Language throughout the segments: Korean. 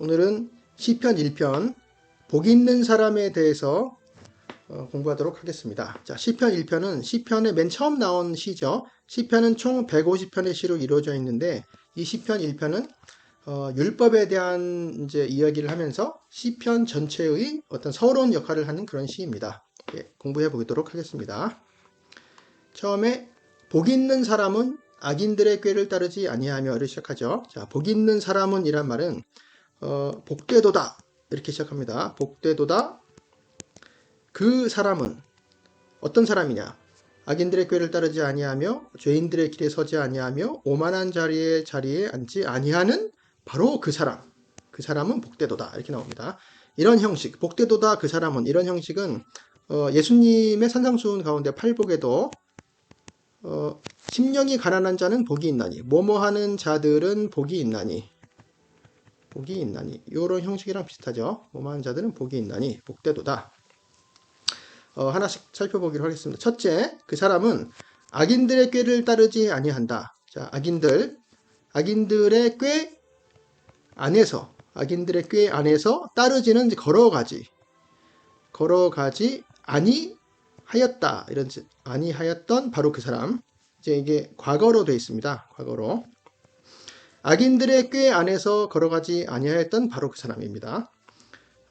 오늘은 시편 1편 복 있는 사람에 대해서 어, 공부하도록 하겠습니다. 자, 시편 1편은 시편의 맨 처음 나온 시죠. 시편은 총 150편의 시로 이루어져 있는데 이 시편 1편은 어, 율법에 대한 이제 이야기를 하면서 시편 전체의 어떤 서론 역할을 하는 그런 시입니다. 예, 공부해 보도록 하겠습니다. 처음에 복 있는 사람은 악인들의 꾀를 따르지 아니하며를 시작하죠. 자, 복 있는 사람은 이란 말은 어, 복되도다 이렇게 시작합니다. 복되도다 그 사람은 어떤 사람이냐? 악인들의 꾀를 따르지 아니하며 죄인들의 길에 서지 아니하며 오만한 자리에 자리에 앉지 아니하는 바로 그 사람. 그 사람은 복되도다 이렇게 나옵니다. 이런 형식, 복되도다 그 사람은 이런 형식은 어, 예수님의 산상수훈 가운데 팔복에도 어, 심령이 가난한 자는 복이 있나니 뭐뭐 하는 자들은 복이 있나니 복이 있나니 이런 형식이랑 비슷하죠. 하는 자들은 복이 있나니 복되도다. 어, 하나씩 살펴보기로 하겠습니다. 첫째, 그 사람은 악인들의 꾀를 따르지 아니한다. 자, 악인들, 악인들의 꾀 안에서, 악인들의 꾀 안에서 따르지는 걸어가지, 걸어가지 아니하였다. 이런 아니하였던 바로 그 사람. 이제 이게 과거로 되어 있습니다. 과거로. 악인들의 꾀 안에서 걸어가지 아니하였던 바로 그 사람입니다.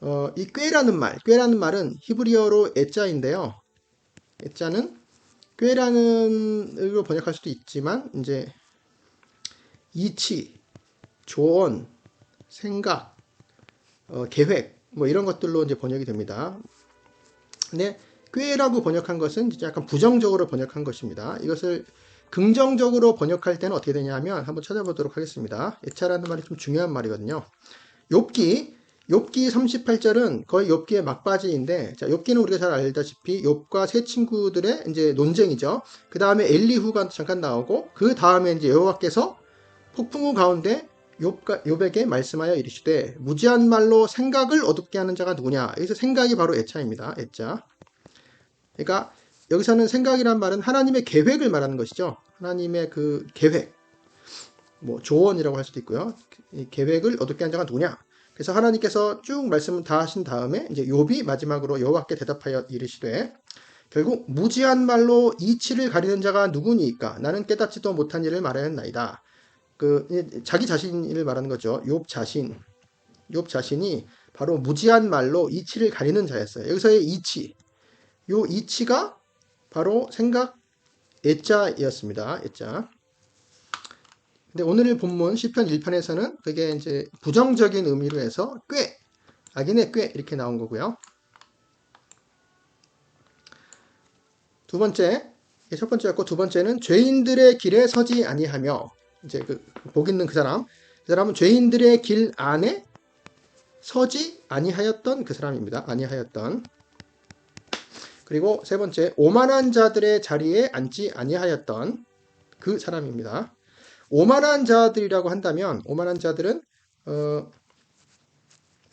어, 이 꾀라는 말, 꾀라는 말은 히브리어로 애자인데요. 애자는 꾀라는 으로 번역할 수도 있지만 이제 이치, 조언, 생각, 어, 계획 뭐 이런 것들로 이제 번역이 됩니다. 근데 꾀라고 번역한 것은 약간 부정적으로 번역한 것입니다. 이것을 긍정적으로 번역할 때는 어떻게 되냐면 한번 찾아보도록 하겠습니다. 애차라는 말이 좀 중요한 말이거든요. 욥기 욥기 38절은 거의 욥기의 막바지인데 자, 욥기는 우리가 잘 알다시피 욥과 세 친구들의 이제 논쟁이죠. 그 다음에 엘리후가 잠깐 나오고 그 다음에 이제 여호와께서 폭풍우 가운데 욥가, 욥에게 말씀하여 이르시되 무지한 말로 생각을 어둡게 하는 자가 누구냐? 여기서 생각이 바로 애차입니다. 애자. 그러니까 여기서는 생각이란 말은 하나님의 계획을 말하는 것이죠. 하나님의 그 계획, 뭐 조언이라고 할 수도 있고요. 이 계획을 어둡게 한 자가 누구냐? 그래서 하나님께서 쭉 말씀을 다 하신 다음에 이제 욥이 마지막으로 여호와께 대답하여 이르시되 결국 무지한 말로 이치를 가리는 자가 누구니까 나는 깨닫지도 못한 일을 말하였나이다. 그 자기 자신을 말하는 거죠. 욥 자신, 욥 자신이 바로 무지한 말로 이치를 가리는 자였어요. 여기서의 이치, 요 이치가 바로 생각 애자였습니다. 애자. 근데 오늘 본문 시편 1편에서는 그게 이제 부정적인 의미로 해서 꽤 악인의 꽤 이렇게 나온 거고요. 두 번째, 첫 번째였고 두 번째는 죄인들의 길에 서지 아니하며 이제 그 복 있는 그 사람, 그 사람은 죄인들의 길 안에 서지 아니하였던 그 사람입니다. 아니하였던. 그리고 세 번째, 오만한 자들의 자리에 앉지 아니하였던 그 사람입니다. 오만한 자들이라고 한다면 오만한 자들은 어,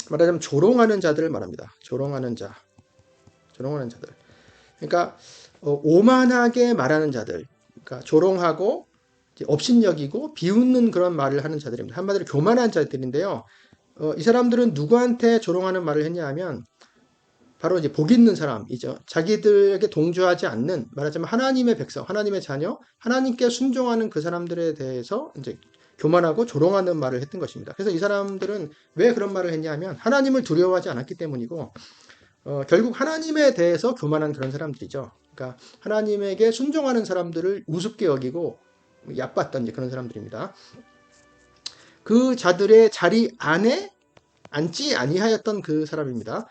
말하자면 조롱하는 자들을 말합니다. 조롱하는 자, 조롱하는 자들. 그러니까 어, 오만하게 말하는 자들, 그러니까 조롱하고 업신여기고 비웃는 그런 말을 하는 자들입니다. 한마디로 교만한 자들인데요. 어, 이 사람들은 누구한테 조롱하는 말을 했냐 하면 바로 이제 복 있는 사람이죠. 자기들에게 동조하지 않는 말하자면 하나님의 백성, 하나님의 자녀, 하나님께 순종하는 그 사람들에 대해서 이제 교만하고 조롱하는 말을 했던 것입니다. 그래서 이 사람들은 왜 그런 말을 했냐면 하나님을 두려워하지 않았기 때문이고 어, 결국 하나님에 대해서 교만한 그런 사람들이죠. 그러니까 하나님에게 순종하는 사람들을 우습게 여기고 얕봤던 그런 사람들입니다. 그 자들의 자리 안에 앉지 아니하였던 그 사람입니다.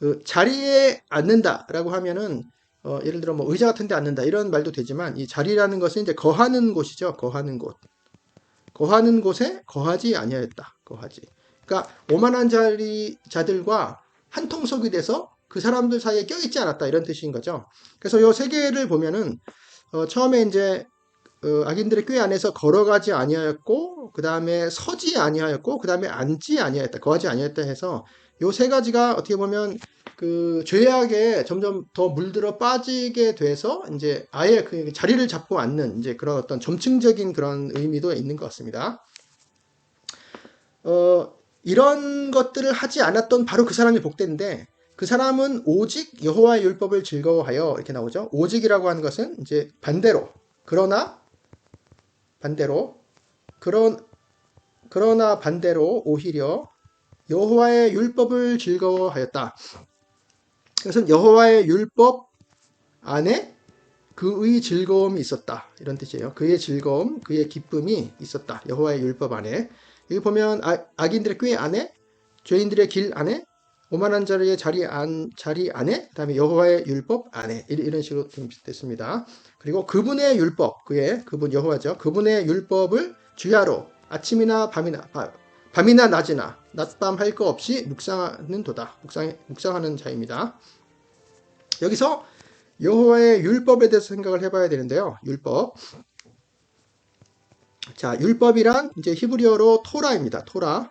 그 자리에 앉는다라고 하면은 어, 예를 들어 뭐 의자 같은 데 앉는다 이런 말도 되지만 이 자리라는 것은 이제 거하는 곳이죠. 거하는 곳. 거하는 곳에 거하지 아니하였다. 거하지. 그러니까 오만한 자리 자들과 한 통속이 돼서 그 사람들 사이에 껴있지 않았다 이런 뜻인 거죠. 그래서 요 세 개를 보면은 어, 처음에 이제 어, 악인들의 꾀 안에서 걸어가지 아니하였고 그 다음에 서지 아니하였고 그 다음에 앉지 아니하였다 거하지 아니하였다 해서 요 세 가지가 어떻게 보면 그 죄악에 점점 더 물들어 빠지게 돼서 이제 아예 그 자리를 잡고 앉는 이제 그런 어떤 점층적인 그런 의미도 있는 것 같습니다. 어, 이런 것들을 하지 않았던 바로 그 사람이 복된데 그 사람은 오직 여호와의 율법을 즐거워하여 이렇게 나오죠. 오직이라고 하는 것은 이제 반대로 그러나 반대로 그런 그러나 반대로 오히려 여호와의 율법을 즐거워하였다. 그것은 여호와의 율법 안에 그의 즐거움이 있었다. 이런 뜻이에요. 그의 즐거움, 그의 기쁨이 있었다. 여호와의 율법 안에. 여기 보면 아, 악인들의 꾀 안에, 죄인들의 길 안에, 오만한 자리의 자리 안 자리 안에, 그다음에 여호와의 율법 안에 이- 이런 식으로 됐습니다. 그리고 그분의 율법, 그의 그분 여호와죠. 그분의 율법을 주야로 아침이나 밤이나 바- 밤이나 낮이나 낮밤 할 거 없이 묵상하는 도다. 묵상 묵상하는 자입니다. 여기서 여호와의 율법에 대해서 생각을 해봐야 되는데요. 율법. 자, 율법이란 이제 히브리어로 토라입니다. 토라.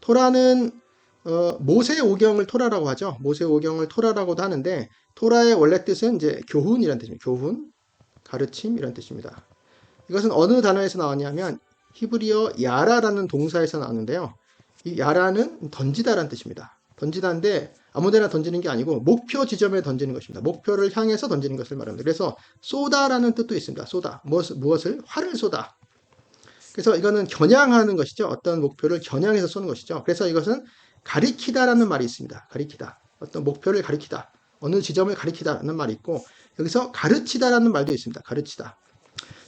토라는 어, 모세 오경을 토라라고 하죠. 모세 오경을 토라라고도 하는데 토라의 원래 뜻은 이제 교훈이란 뜻입니다. 교훈, 가르침 이런 뜻입니다. 이것은 어느 단어에서 나왔냐면 히브리어 야라라는 동사에서 나왔는데요. 이 야라는 던지다라는 뜻입니다. 던지다인데 아무데나 던지는 게 아니고 목표 지점에 던지는 것입니다. 목표를 향해서 던지는 것을 말합니다. 그래서 쏘다라는 뜻도 있습니다. 쏘다. 무엇을, 무엇을? 활을 쏘다. 그래서 이거는 겨냥하는 것이죠. 어떤 목표를 겨냥해서 쏘는 것이죠. 그래서 이것은 가리키다라는 말이 있습니다. 가리키다. 어떤 목표를 가리키다. 어느 지점을 가리키다라는 말이 있고 여기서 가르치다라는 말도 있습니다. 가르치다.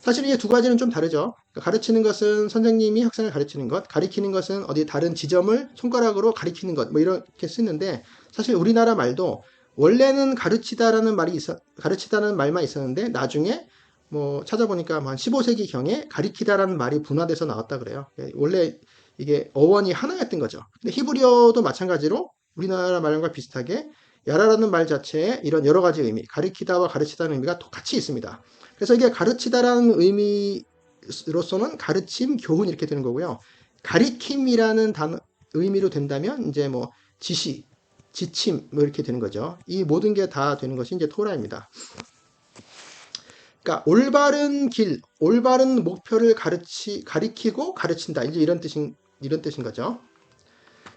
사실 이 두 가지는 좀 다르죠. 그러니까 가르치는 것은 선생님이 학생을 가르치는 것, 가리키는 것은 어디 다른 지점을 손가락으로 가리키는 것, 뭐 이렇게 쓰는데 사실 우리나라 말도 원래는 가르치다라는 말이 있어, 가르치다는 말만 있었는데 나중에 뭐 찾아보니까 한 15세기 경에 가리키다라는 말이 분화돼서 나왔다 그래요. 예, 원래 이게 어원이 하나였던 거죠. 근데 히브리어도 마찬가지로 우리나라 말과 비슷하게 야라라는 말 자체에 이런 여러 가지 의미, 가리키다와 가르치다는 의미가 똑같이 있습니다. 그래서 이게 가르치다라는 의미로서는 가르침, 교훈 이렇게 되는 거고요. 가리킴이라는 단어, 의미로 된다면 이제 뭐 지시, 지침 뭐 이렇게 되는 거죠. 이 모든 게 다 되는 것이 이제 토라입니다. 그러니까 올바른 길, 올바른 목표를 가르치 가리키고 가르친다. 이제 이런 뜻인 이런 뜻인 거죠.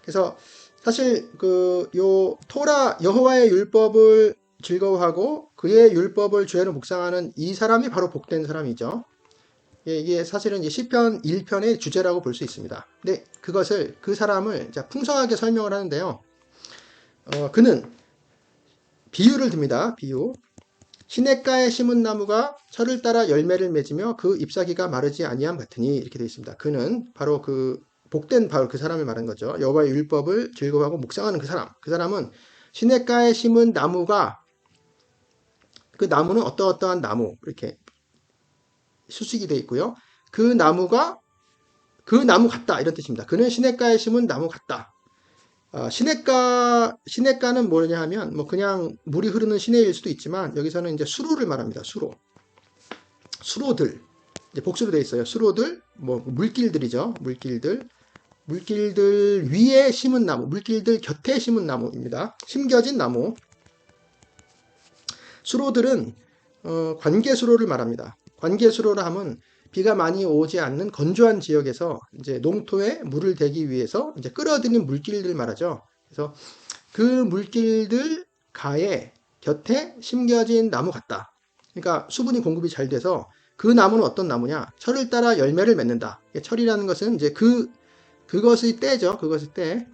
그래서 사실 그 요 토라 여호와의 율법을 즐거워하고 그의 율법을 죄로 묵상하는 이 사람이 바로 복된 사람이죠. 예, 이게 사실은 시편 1편의 주제라고 볼 수 있습니다. 근데 그것을 그 사람을 자, 풍성하게 설명을 하는데요. 어, 그는 비유를 듭니다. 비유. 시냇가에 심은 나무가 철을 따라 열매를 맺으며 그 잎사귀가 마르지 아니함 같으니 이렇게 되어 있습니다. 그는 바로 그 복된 바로 그 사람을 말한 거죠. 여호와의 율법을 즐거워하고 묵상하는 그 사람. 그 사람은 시냇가에 심은 나무가 그 나무는 어떠어떠한 나무 이렇게 수식이 되어 있고요. 그 나무가 그 나무 같다 이런 뜻입니다. 그는 시냇가에 심은 나무 같다. 어, 시냇가 시냇가는 뭐냐 하면 뭐 그냥 물이 흐르는 시내일 수도 있지만 여기서는 이제 수로를 말합니다. 수로 수로들 이제 복수로 되어 있어요. 수로들 뭐 물길들이죠. 물길들 물길들 위에 심은 나무, 물길들 곁에 심은 나무입니다. 심겨진 나무. 수로들은 어, 관계수로를 말합니다. 관계수로라 하면 비가 많이 오지 않는 건조한 지역에서 이제 농토에 물을 대기 위해서 이제 끌어들인 물길들 말하죠. 그래서 그 물길들 가에 곁에 심겨진 나무 같다. 그러니까 수분이 공급이 잘 돼서 그 나무는 어떤 나무냐? 철을 따라 열매를 맺는다. 철이라는 것은 이제 그 그것의 때죠. 그것의 때.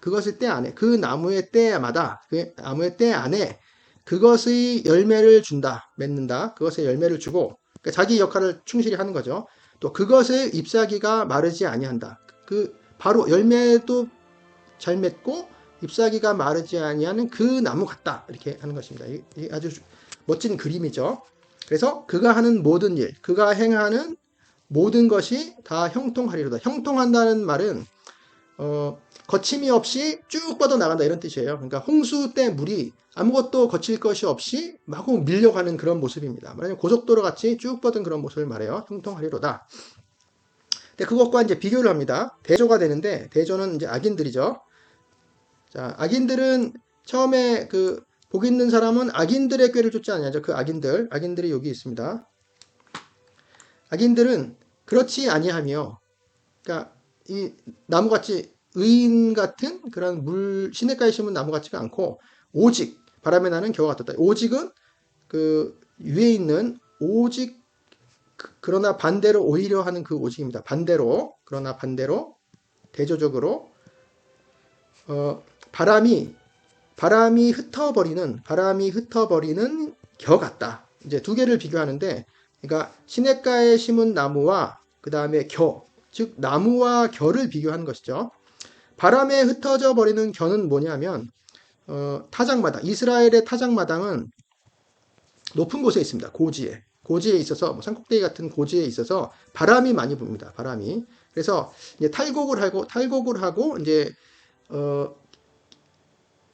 그것의 때 안에 그 나무의 때마다 그 나무의 때 안에 그것의 열매를 준다, 맺는다. 그것의 열매를 주고 그러니까 자기 역할을 충실히 하는 거죠. 또 그것의 잎사귀가 마르지 아니한다. 그 바로 열매도 잘 맺고 잎사귀가 마르지 아니하는 그 나무 같다. 이렇게 하는 것입니다. 이 아주 멋진 그림이죠. 그래서 그가 하는 모든 일, 그가 행하는 모든 것이 다 형통하리로다. 형통한다는 말은 어, 거침이 없이 쭉 뻗어 나간다 이런 뜻이에요. 그러니까 홍수 때 물이 아무것도 거칠 것이 없이 마구 밀려가는 그런 모습입니다. 말하자면 고속도로 같이 쭉 뻗은 그런 모습을 말해요. 형통하리로다. 근데 그것과 이제 비교를 합니다. 대조가 되는데 대조는 이제 악인들이죠. 자, 악인들은 처음에 그 복 있는 사람은 악인들의 꾀를 쫓지 아니하죠. 그 악인들, 악인들이 여기 있습니다. 악인들은 그렇지 아니하며, 그러니까 이 나무같이 의인 같은 그런 물 시냇가에 심은 나무 같지가 않고 오직 바람에 나는 겨와 같았다. 오직은 그 위에 있는 오직 그- 그러나 반대로 오히려 하는 그 오직입니다. 반대로 그러나 반대로 대조적으로 어, 바람이 바람이 흩어버리는 바람이 흩어버리는 겨 같다. 이제 두 개를 비교하는데 그러니까 시냇가에 심은 나무와 그 다음에 겨, 즉 나무와 겨를 비교하는 것이죠. 바람에 흩어져 버리는 겨는 뭐냐면 어, 타작마당 이스라엘의 타작마당은 높은 곳에 있습니다. 고지에 고지에 있어서 뭐 산꼭대기 같은 고지에 있어서 바람이 많이 붑니다. 바람이 그래서 이제 탈곡을 하고 탈곡을 하고 이제 어,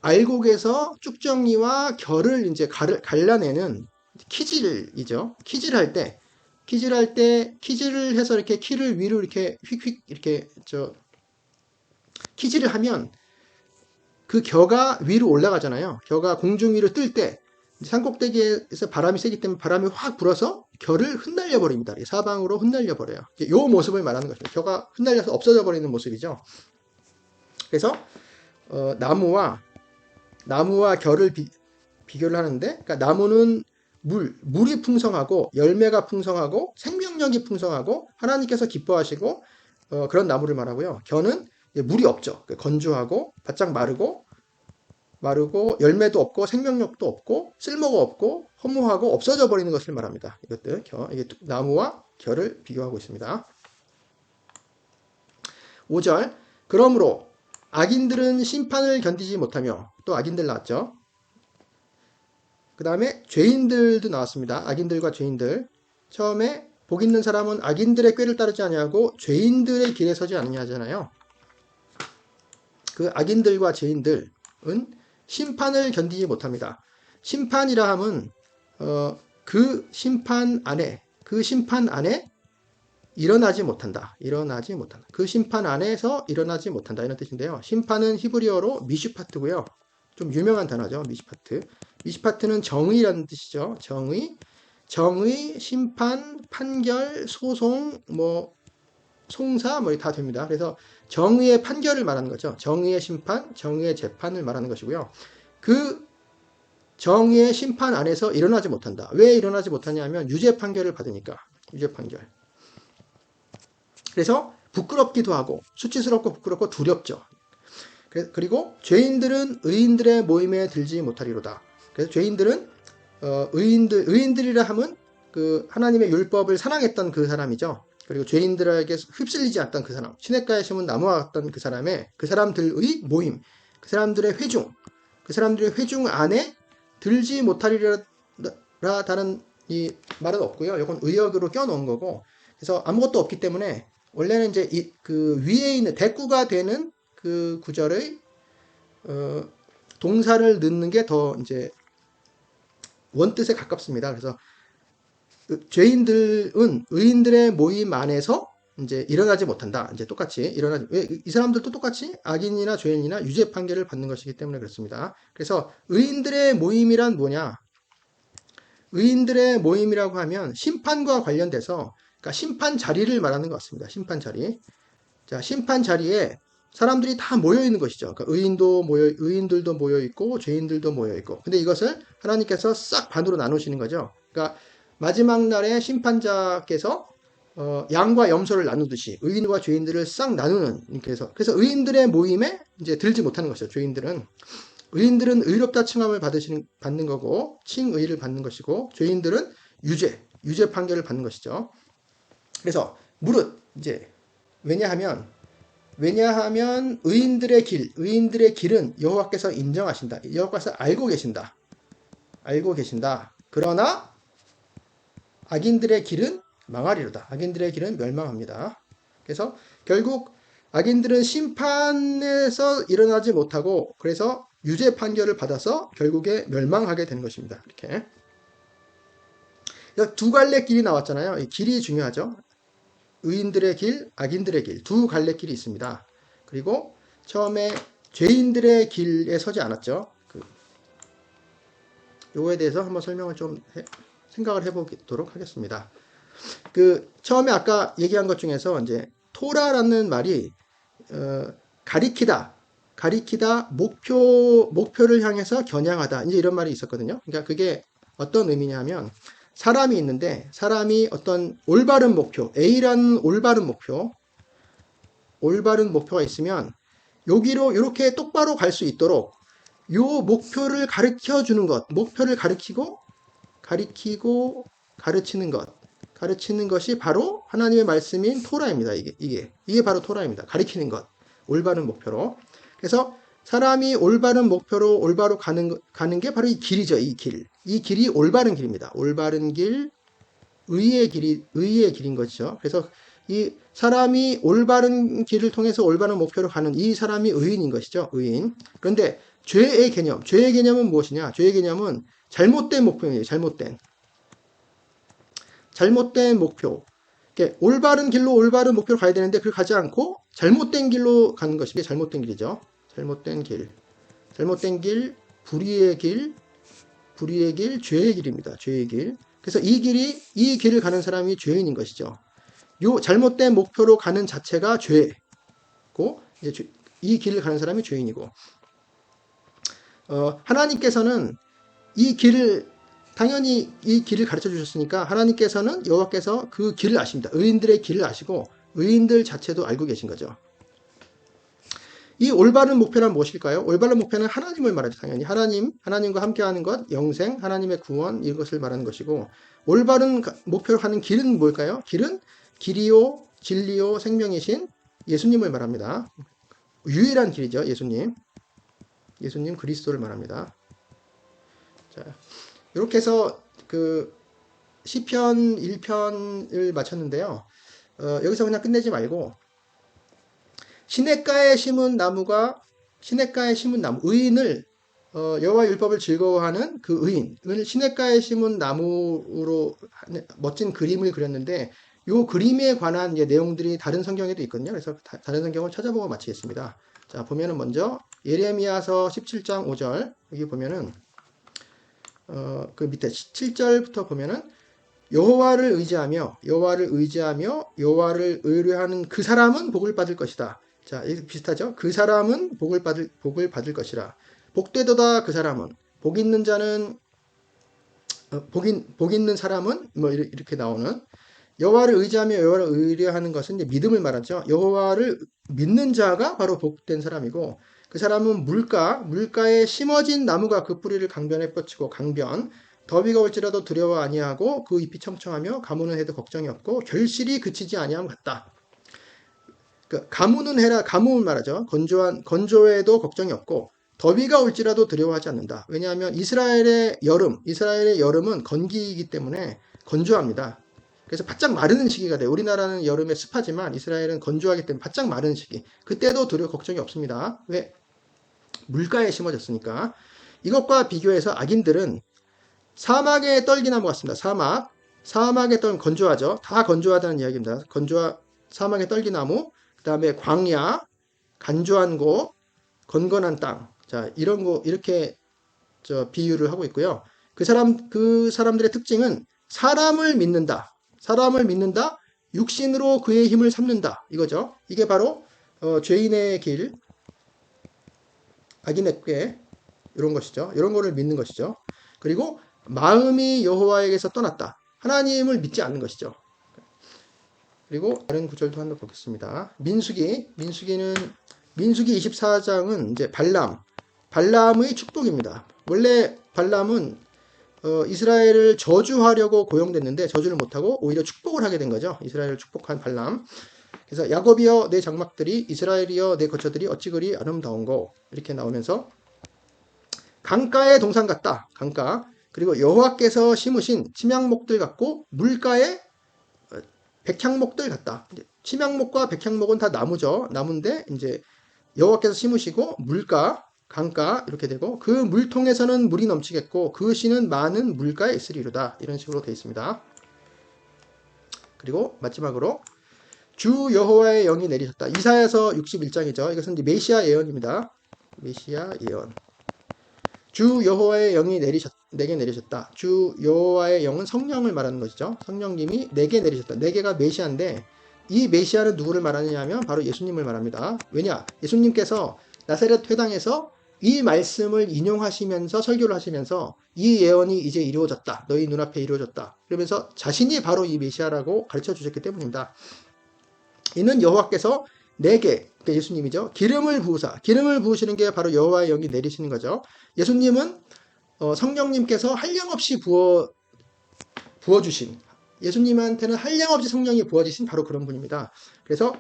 알곡에서 쭉정이와 결을 이제 갈, 갈라내는 키질이죠. 키질할 때 키질할 때 키질을 해서 이렇게 키를 위로 이렇게 휙휙 이렇게 저 키질을 하면 그 겨가 위로 올라가잖아요. 겨가 공중 위로 뜰 때 산꼭대기에서 바람이 세기 때문에 바람이 확 불어서 겨를 흩날려 버립니다. 사방으로 흩날려 버려요. 이 모습을 말하는 것입니다. 겨가 흩날려서 없어져 버리는 모습이죠. 그래서 어, 나무와 나무와 결을 비, 비교를 하는데, 그러니까 나무는 물, 물이 풍성하고 열매가 풍성하고 생명력이 풍성하고 하나님께서 기뻐하시고 어, 그런 나무를 말하고요. 이제 물이 없죠. 그러니까 건조하고 바짝 마르고 마르고 열매도 없고 생명력도 없고 쓸모가 없고 허무하고 없어져 버리는 것을 말합니다. 이것들 겨 이게 나무와 겨를 비교하고 있습니다. 5절 그러므로 악인들은 심판을 견디지 못하며 또 악인들 나왔죠. 그 다음에 죄인들도 나왔습니다. 악인들과 죄인들. 처음에 복 있는 사람은 악인들의 꾀를 따르지 아니하고 죄인들의 길에 서지 않느냐 하잖아요. 그 악인들과 죄인들은 심판을 견디지 못합니다. 심판이라 함은 어, 그 심판 안에 그 심판 안에 일어나지 못한다. 일어나지 못한다. 그 심판 안에서 일어나지 못한다. 이런 뜻인데요. 심판은 히브리어로 미슈파트고요. 좀 유명한 단어죠. 미슈파트. 미슈파트는 정의라는 뜻이죠. 정의. 정의, 심판, 판결, 소송, 뭐 송사 뭐 다 됩니다. 그래서 정의의 판결을 말하는 거죠. 정의의 심판, 정의의 재판을 말하는 것이고요. 그 정의의 심판 안에서 일어나지 못한다. 왜 일어나지 못하냐면 유죄 판결을 받으니까. 유죄 판결. 그래서 부끄럽기도 하고 수치스럽고 부끄럽고 두렵죠. 그리고 죄인들은 의인들의 모임에 들지 못하리로다. 그래서 죄인들은 어, 의인들 의인들이라 함은 그 하나님의 율법을 사랑했던 그 사람이죠. 그리고 죄인들에게 휩쓸리지 않던 그 사람, 시냇가에 심은 나무와 같던 그 사람의 그 사람들의 모임, 그 사람들의 회중, 그 사람들의 회중 안에 들지 못하리라다는 이 말은 없고요. 이건 의역으로 껴놓은 거고, 그래서 아무것도 없기 때문에 원래는 이제 이, 그 위에 있는 대꾸가 되는 그 구절의 어, 동사를 넣는 게 더 이제 원뜻에 가깝습니다. 그래서 그 죄인들은 의인들의 모임 안에서 이제 일어나지 못한다. 이제 똑같이 일어나지 왜 이 사람들도 똑같이 악인이나 죄인이나 유죄 판결을 받는 것이기 때문에 그렇습니다. 그래서 의인들의 모임이란 뭐냐? 의인들의 모임이라고 하면 심판과 관련돼서 그러니까 심판 자리를 말하는 것 같습니다. 심판 자리. 자, 심판 자리에 사람들이 다 모여 있는 것이죠. 그러니까 의인도 모여, 의인들도 모여 있고 죄인들도 모여 있고. 근데 이것을 하나님께서 싹 반으로 나누시는 거죠. 그러니까 마지막 날에 심판자께서 어, 양과 염소를 나누듯이 의인과 죄인들을 싹 나누는 그래서 그래서 의인들의 모임에 이제 들지 못하는 것이죠. 죄인들은 의인들은 의롭다 칭함을 받으시는 받는 거고 칭의를 받는 것이고 죄인들은 유죄 유죄 판결을 받는 것이죠. 그래서 무릇 이제 왜냐하면 왜냐하면 의인들의 길, 의인들의 길은 여호와께서 인정하신다. 여호와께서 알고 계신다. 알고 계신다. 그러나 악인들의 길은 망하리로다. 악인들의 길은 멸망합니다. 그래서 결국 악인들은 심판에서 일어나지 못하고 그래서 유죄 판결을 받아서 결국에 멸망하게 되는 것입니다. 이렇게 두 갈래 길이 나왔잖아요. 이 길이 중요하죠. 의인들의 길, 악인들의 길, 두 갈래 길이 있습니다. 그리고 처음에 죄인들의 길에 서지 않았죠. 그, 요거에 대해서 한번 설명을 좀 해, 생각을 해보도록 하겠습니다. 그 처음에 아까 얘기한 것 중에서 이제 토라라는 말이 어, 가리키다, 가리키다, 목표 목표를 향해서 겨냥하다. 이제 이런 말이 있었거든요. 그러니까 그게 어떤 의미냐면 사람이 있는데 사람이 어떤 올바른 목표, A라는 올바른 목표, 올바른 목표가 있으면 여기로 이렇게 똑바로 갈 수 있도록 요 목표를 가르쳐 주는 것, 목표를 가르치고 가리키고 가르치는 것, 가르치는 것이 바로 하나님의 말씀인 토라입니다. 이게 이게 이게 바로 토라입니다. 가리키는 것, 올바른 목표로. 그래서 사람이 올바른 목표로 올바로 가는 거- 가는 게 바로 이 길이죠. 이 길. 이 길이 올바른 길입니다. 올바른 길, 의의 길이 의의 길인 것이죠. 그래서 이 사람이 올바른 길을 통해서 올바른 목표로 가는 이 사람이 의인인 것이죠. 의인. 그런데 죄의 개념, 죄의 개념은 무엇이냐? 죄의 개념은 잘못된 목표예요. 잘못된. 잘못된 목표. 올바른 길로 올바른 목표로 가야 되는데 그걸 가지 않고 잘못된 길로 가는 것이 게 잘못된 길이죠. 잘못된 길. 잘못된 길, 불의의 길, 불의의 길, 죄의 길입니다. 죄의 길. 그래서 이 길이 이 길을 가는 사람이 죄인인 것이죠. 요 잘못된 목표로 가는 자체가 죄고 이제 죄- 이 길을 가는 사람이 죄인이고 어, 하나님께서는 이 길을 당연히 이 길을 가르쳐 주셨으니까 하나님께서는 여호와께서 그 길을 아십니다. 의인들의 길을 아시고 의인들 자체도 알고 계신 거죠. 이 올바른 목표란 무엇일까요? 올바른 목표는 하나님을 말하죠. 당연히 하나님, 하나님과 함께하는 것, 영생, 하나님의 구원 이것을 말하는 것이고 올바른 가- 목표로 가는 길은 뭘까요? 길은 길이요, 진리요, 생명이신 예수님을 말합니다. 유일한 길이죠, 예수님. 예수님 그리스도를 말합니다. 자, 이렇게 해서 그 시편 1편을 마쳤는데요. 어, 여기서 그냥 끝내지 말고 시냇가에 심은 나무가 시냇가에 심은 나무 의인을 어, 여호와 율법을 즐거워하는 그 의인을 시냇가에 심은 나무로 멋진 그림을 그렸는데 이 그림에 관한 내용들이 다른 성경에도 있거든요. 그래서 다, 른 성경을 찾아보고 마치겠습니다. 자 보면은 먼저 예레미야서 17장 5절 여기 보면은 어, 그 밑에 7절부터 보면은 여호와를 의지하며 여호와를 의지하며 여호와를 의뢰하는 그 사람은 복을 받을 것이다. 자, 비슷하죠? 그 사람은 복을 받을 복을 받을 것이라. 복되도다 그 사람은 복 있는 자는 어, 복, 있, 복 있는 사람은 뭐 이렇게 나오는 여호와를 의지하며 여호와를 의뢰하는 것은 이제 믿음을 말하죠. 여호와를 믿는 자가 바로 복된 사람이고 그 사람은 물가 물가에 심어진 나무가 그 뿌리를 강변에 뻗치고 강변 더비가 올지라도 두려워 아니하고 그 잎이 청청하며 가무는 해도 걱정이 없고 결실이 그치지 아니함 같다. 그 가무는 해라 가무는 말하죠. 건조한 건조에도 걱정이 없고 더비가 올지라도 두려워하지 않는다. 왜냐하면 이스라엘의 여름, 이스라엘의 여름은 건기이기 때문에 건조합니다. 그래서 바짝 마르는 시기가 돼요. 우리나라는 여름에 습하지만 이스라엘은 건조하기 때문에 바짝 마르는 시기. 그때도 두려워 걱정이 없습니다. 왜? 물가에 심어졌으니까. 이것과 비교해서 악인들은 사막의 떨기나무 같습니다. 사막. 사막의 떨 건조하죠. 다 건조하다는 이야기입니다. 건조하 사막의 떨기나무, 그 다음에 광야, 간조한 곳, 건건한 땅. 자, 이런 거 이렇게 저 비유를 하고 있고요. 그 사람 그 사람들의 특징은 사람을 믿는다. 사람을 믿는다. 육신으로 그의 힘을 삼는다. 이거죠. 이게 바로 어, 죄인의 길, 악인의 꾀 이런 것이죠. 이런 거를 믿는 것이죠. 그리고 마음이 여호와에게서 떠났다. 하나님을 믿지 않는 것이죠. 그리고 다른 구절도 한번 보겠습니다. 민수기, 민수기는 민수기 24장은 이제 발람, 발람의 축복입니다. 원래 발람은 어, 이스라엘을 저주하려고 고용됐는데 저주를 못하고 오히려 축복을 하게 된 거죠. 이스라엘을 축복한 발람. 그래서 야곱이여 내 장막들이 이스라엘이여 내 거처들이 어찌 그리 아름다운고 이렇게 나오면서 강가의 동산 같다. 강가. 그리고 여호와께서 심으신 침향목들 같고 물가에 어, 백향목들 같다. 침향목과 백향목은 다 나무죠. 나무인데 이제 여호와께서 심으시고 물가, 강가 이렇게 되고 그 물통에서는 물이 넘치겠고 그 씨는 많은 물가에 있으리로다. 이런 식으로 되어 있습니다. 그리고 마지막으로 주 여호와의 영이 내리셨다. 이사야서 61장이죠. 이것은 이제 메시아 예언입니다. 메시아 예언. 주 여호와의 영이 내리셨 내게 내리셨다. 주 여호와의 영은 성령을 말하는 것이죠. 성령님이 내게 내리셨다. 내게가 메시아인데 이 메시아는 누구를 말하느냐면 바로 예수님을 말합니다. 왜냐? 예수님께서 나사렛 회당에서 이 말씀을 인용하시면서 설교를 하시면서 이 예언이 이제 이루어졌다. 너희 눈앞에 이루어졌다. 그러면서 자신이 바로 이 메시아라고 가르쳐 주셨기 때문입니다. 이는 여호와께서 내게 그러니까 예수님이죠. 기름을 부으사 기름을 부으시는 게 바로 여호와의 영이 내리시는 거죠. 예수님은 어, 성령님께서 한량 없이 부어 부어주신 예수님한테는 한량 없이 성령이 부어지신 바로 그런 분입니다. 그래서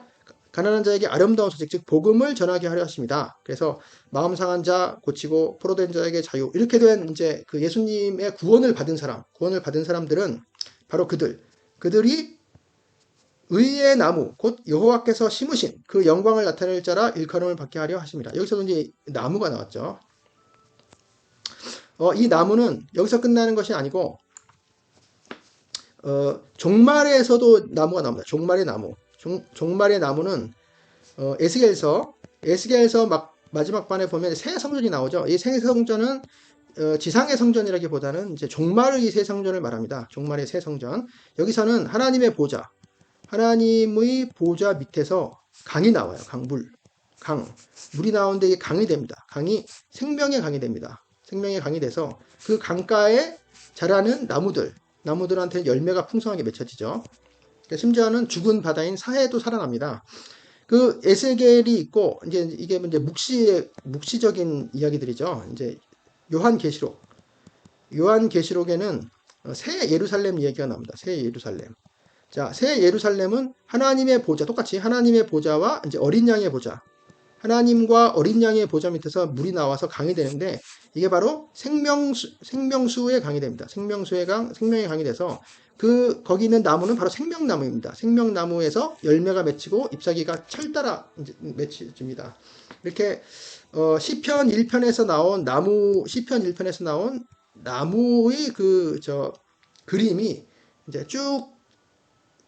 가난한 자에게 아름다운 소식 즉 복음을 전하게 하려 하십니다. 그래서 마음 상한 자 고치고 포로된 자에게 자유 이렇게 된 이제 그 예수님의 구원을 받은 사람 구원을 받은 사람들은 바로 그들 그들이 의의 나무 곧 여호와께서 심으신 그 영광을 나타낼 자라 일컬음을 받게 하려 하십니다. 여기서도 이제 나무가 나왔죠. 어, 이 나무는 여기서 끝나는 것이 아니고 어, 종말에서도 나무가 나옵니다. 종말의 나무. 종, 종말의 나무는 어, 에스겔서 에스겔서 막 마지막 반에 보면 새 성전이 나오죠. 이 새 성전은 어, 지상의 성전이라기보다는 이제 종말의 새 성전을 말합니다. 종말의 새 성전. 여기서는 하나님의 보좌, 하나님의 보좌 밑에서 강이 나와요. 강물, 강. 물이 나오는데 이게 강이 됩니다. 강이 생명의 강이 됩니다. 생명의 강이 돼서 그 강가에 자라는 나무들, 나무들한테는 열매가 풍성하게 맺혀지죠. 그러니까 심지어는 죽은 바다인 사해도 살아납니다. 그 에스겔이 있고 이제 이게 이제 묵시 묵시적인 이야기들이죠. 이제 요한 계시록 요한 계시록에는 새 예루살렘 이야기가 나옵니다. 새 예루살렘. 자, 새 예루살렘은 하나님의 보좌 똑같이 하나님의 보좌와 이제 어린 양의 보좌. 하나님과 어린 양의 보좌 밑에서 물이 나와서 강이 되는데 이게 바로 생명수 생명수의 강이 됩니다. 생명수의 강, 생명의 강이 돼서 그 거기 있는 나무는 바로 생명나무입니다. 생명나무에서 열매가 맺히고 잎사귀가 철따라 맺혀집니다. 이렇게 어, 시편 1편에서 나온 나무 시편 1편에서 나온 나무의 그 저 그림이 이제 쭉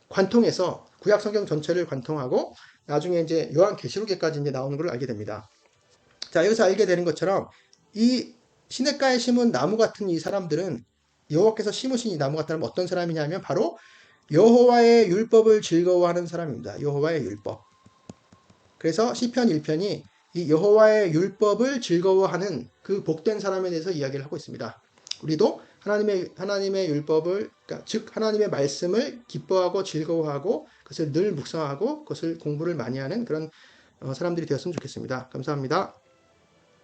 관통해서 구약 성경 전체를 관통하고 나중에 이제 요한 계시록에까지 이제 나오는 걸 알게 됩니다. 자, 여기서 알게 되는 것처럼 이 시냇가에 심은 나무 같은 이 사람들은 여호와께서 심으신 이 나무 같은 사람은 어떤 사람이냐면 바로 여호와의 율법을 즐거워하는 사람입니다. 여호와의 율법. 그래서 시편 1편이 이 여호와의 율법을 즐거워하는 그 복된 사람에 대해서 이야기를 하고 있습니다. 우리도 하나님의 하나님의 율법을 그러니까 즉 하나님의 말씀을 기뻐하고 즐거워하고 그것을 늘 묵상하고 그것을 공부를 많이 하는 그런 어, 사람들이 되었으면 좋겠습니다. 감사합니다.